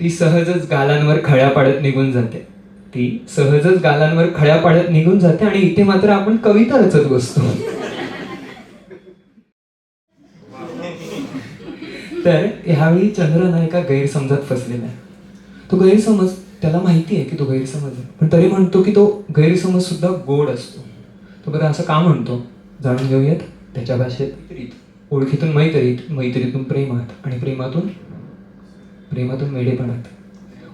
ती सहजच गालांवर खळ्या पाडत निघून जाते. ती सहजच गालांवर खळ्या पाडत निघून जाते आणि इथे मात्र आपण कविता रचत बसतो. तर ह्यावेळी चंद्र नायका गैरसमजात फसलेला आहे. तो गैरसमज त्याला माहिती आहे की तो गैरसमज आहे. पण तरी म्हणतो की तो गैरसमज सुद्धा गोड असतो. तो बरं असं का म्हणतो? जाणून घेऊयात. त्याच्या भाषेत ओळखीतून मैत्रीत मैत्रीतून प्रेमात आणि प्रेमातून प्रेमातून वेडेपणात.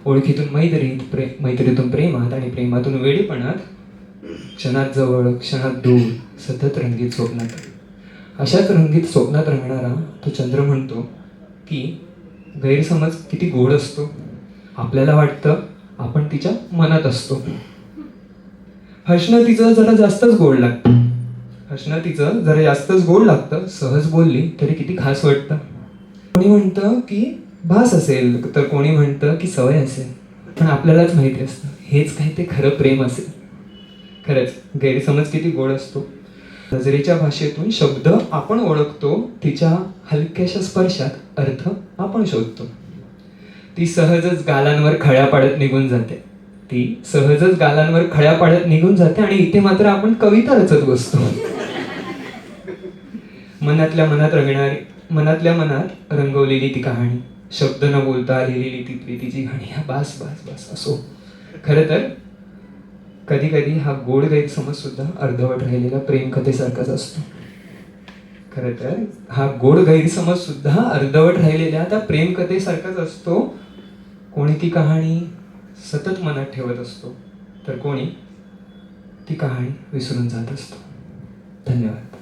ओळखीतून मैत्रीत प्रे मैत्रीतून प्रेमात आणि प्रेमातून वेडेपणात क्षणात जवळ क्षणात दूर सतत रंगीत स्वप्नात. अशाच रंगीत स्वप्नात रंगणारा तो चंद्र म्हणतो की गैरसमज किती गोड असतो. आपल्याला वाटतं आपण तिच्या मनात असतो. हसणं तिचं जरा जास्तच गोड लागतं. हसणं तिचं जरा जास्तच गोड लागतं. सहज बोलली तरी किती खास वाटतं. कोणी म्हणतं की भास असेल तर कोणी म्हणतं की सवय असेल. पण आपल्यालाच माहिती असतं. हेच काय ते खरं प्रेम असेल. खरंच गैरसमज किती गोड असतो. नजरेच्या भाषेतून शब्द आपण ओळखतो तिच्या हलक्याशा स्पर्शात अर्थ आपण शोधतो. ती सहजच गालांवर खळ्या पाडत निघून जाते. ती सहजच गालांवर खळ्या पाडत निघून जाते आणि इथे मात्र आपण कविता रचत बसतो. मनातल्या मनात रंगणारी मनातल्या मनात रंगवलेली ती कहाणी. शब्द न बोलता लिहिलेली ती प्रीतीची गाणी हा बास बास बास असो. खरं तर कधी कधी हा गोड गैरसमज सुद्धा अर्धवट राहिलेला प्रेम कथेसारखाच असतो. खरं तर हा गोड गैरसमज सुद्धा अर्धवट राहिलेल्या त्या प्रेम कथेसारखाच असतो. कोणी ती कहाणी सतत मनात ठेवत असतो तर कोणी ती कहाणी विसरून जात असतो. धन्यवाद.